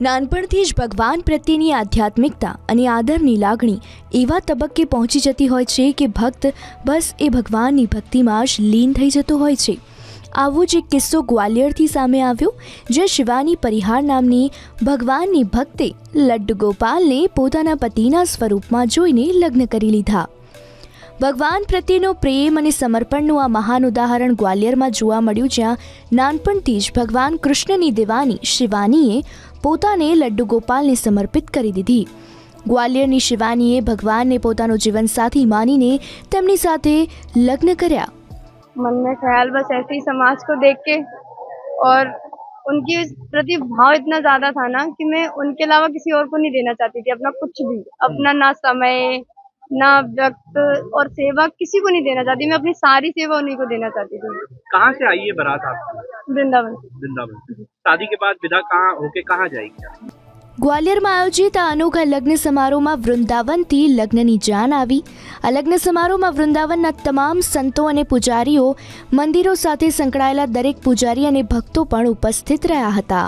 નાનપણથી જ ભગવાન પ્રત્યેની આધ્યાત્મિકતા અને આદરની લાગણી એવા તબક્કે પહોંચી જતી હોય છે કે ભક્ત બસ એ ભગવાનની ભક્તિમાં જ લીન થઈ જતો હોય છે. આવો જ એક કિસ્સો ગ્વાલિયરથી સામે આવ્યો જે શિવાની પરિહાર નામની ભગવાનની ભક્તે લડ્ડુ ગોપાલને પોતાના પતિના સ્વરૂપમાં જોઈને લગ્ન કરી લીધા. ભગવાન પ્રત્યેનો પ્રેમ અને સમર્પણનું આ મહાન ઉદાહરણ ગ્વાલિયરમાં જોવા મળ્યું જ્યાં નાનપણથી જ ભગવાન કૃષ્ણની દેવાની શિવાનીએ પોતાને લડ્ડુ ગોપાલને સમર્પિત કરી દીધી ગ્વાલિયરની શિવાનીએ ભગવાનને પોતાનો જીવનસાથી માનીને તેમની સાથે લગ્ન કર્યા मन में ख्याल बस ऐसे ही समाज को देख के और उनके प्रति भाव इतना ज्यादा था ना कि मैं उनके अलावा किसी और को नहीं देना चाहती थी अपना कुछ भी अपना ना समय ना वक्त और सेवा किसी को नहीं देना चाहती मैं अपनी सारी सेवा उन्हीं को देना चाहती थी कहाँ से आई है बारात आपकी वृंदावन वृंदावन शादी के बाद विदा कहाँ होके कहाँ जाएगी आप? ગ્વાલિયરમાં આયોજિત આ અનોખા લગ્ન સમારોહમાં વૃંદાવનથી લગ્નની જાન આવી આ લગ્ન સમારોહમાં વૃંદાવનના તમામ સંતો અને પૂજારીઓ મંદિરો સાથે સંકળાયેલા દરેક પૂજારી અને ભક્તો પણ ઉપસ્થિત રહ્યા હતા